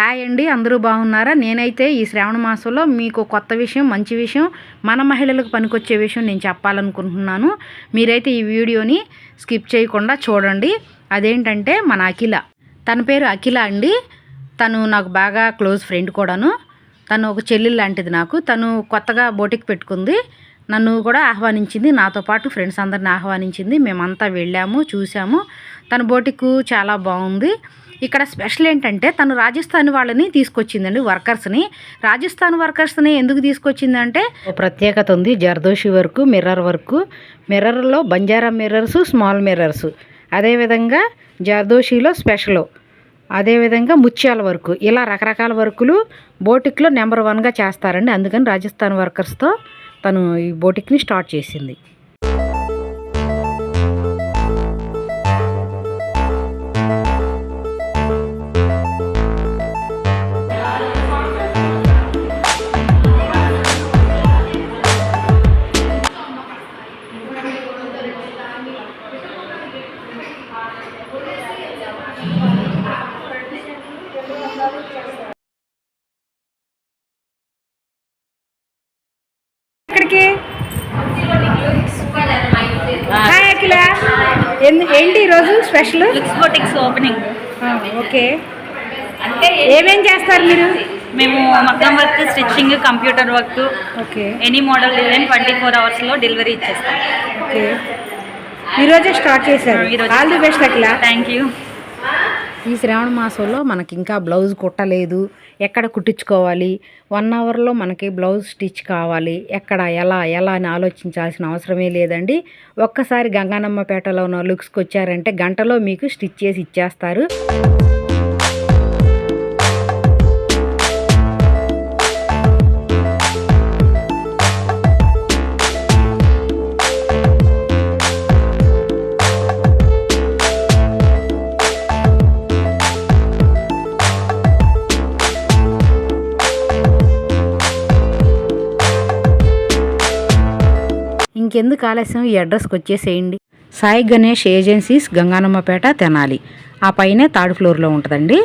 Hi అండి అందరూ బాగున్నారా? నేనైతే ఈ శ్రావణ మాసంలో మీకు కొత్త విషయం మంచి విషయం మన మహిళలకు పనికొచ్చే విషయం నేను చెప్పాలనుకుంటున్నాను. మీరైతే ఈ వీడియోని స్కిప్ చేయకుండా చూడండి. అదేంటంటే మన అఖిల. తన పేరు అఖిల అండి. తను నాకు బాగా క్లోజ్ ఫ్రెండ్ కూడాను. తను ఒక చెల్లెలు లాంటిది నాకు. తను కొత్తగా బోటికి పెట్టుకుంది. నన్ను కూడా ఆహ్వానించింది నాతో పాటు ఫ్రెండ్స్ అందరిని ఆహ్వానించింది. మేమంతా వెళ్ళాము చూసాము తన బోటిక్ చాలా బాగుంది. ఇక్కడ స్పెషల్ ఏంటంటే తను రాజస్థాన్ వాళ్ళని తీసుకొచ్చిందండి వర్కర్స్ని. రాజస్థాన్ వర్కర్స్ని ఎందుకు తీసుకొచ్చిందంటే ప్రత్యేకత ఉంది జర్దోషి వర్క్ మిర్రర్ వర్క్. మిర్రర్లో బంజారా మిర్రర్స్ స్మాల్ మిర్రర్స్. అదేవిధంగా జర్దోషిలో స్పెషల్. అదేవిధంగా ముత్యాల వర్క్. ఇలా రకరకాల వర్కులు బోటిక్లో నెంబర్ వన్గా చేస్తారండి. అందుకని రాజస్థాన్ వర్కర్స్తో తను ఈ బోటిక్ని స్టార్ట్ చేసింది. ఇక్కడికి హాయ్ అఖిల ఏంటి ఈరోజు స్పెషల్? Opening okay. అంటే ఏమేం చేస్తారు మీరు? మేము మగ్గం work stitching computer work okay. Any model design twenty four అవర్స్లో డెలివరీ ఇచ్చేస్తాం. ఓకే. ఈరోజే స్టార్ట్ చేశారు. All the best Akhila. Thank you ఈ శ్రావణ మాసంలో మనకి ఇంకా బ్లౌజ్ కుట్టలేదు. ఎక్కడ కుట్టించుకోవాలి? వన్ అవర్లో మనకి బ్లౌజ్ స్టిచ్ కావాలి. ఎక్కడ ఎలా ఎలా అని ఆలోచించాల్సిన అవసరమే లేదండి. ఒక్కసారి గంగానమ్మపేటలో ఉన్న లుక్స్కి వచ్చారంటే గంటలో మీకు స్టిచ్ చేసి ఇచ్చేస్తారు. ఇంకెందుకు ఆలస్యం? ఈ అడ్రస్కి వచ్చేసేయండి. సాయి గణేష్ ఏజెన్సీస్ గంగానమ్మపేట తెనాలి. ఆ పైనే థర్డ్ ఫ్లోర్లో ఉంటుందండి.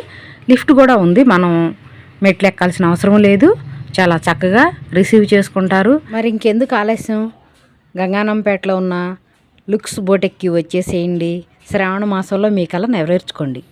లిఫ్ట్ కూడా ఉంది. మనం మెట్లు ఎక్కాల్సిన అవసరం లేదు. చాలా చక్కగా రిసీవ్ చేసుకుంటారు. మరి ఇంకెందుకు ఆలస్యం? గంగానమ్మపేటలో ఉన్న లుక్స్ బోటెక్కి వచ్చేసేయండి. శ్రావణ మాసంలో మీ కళ నెరవేర్చుకోండి.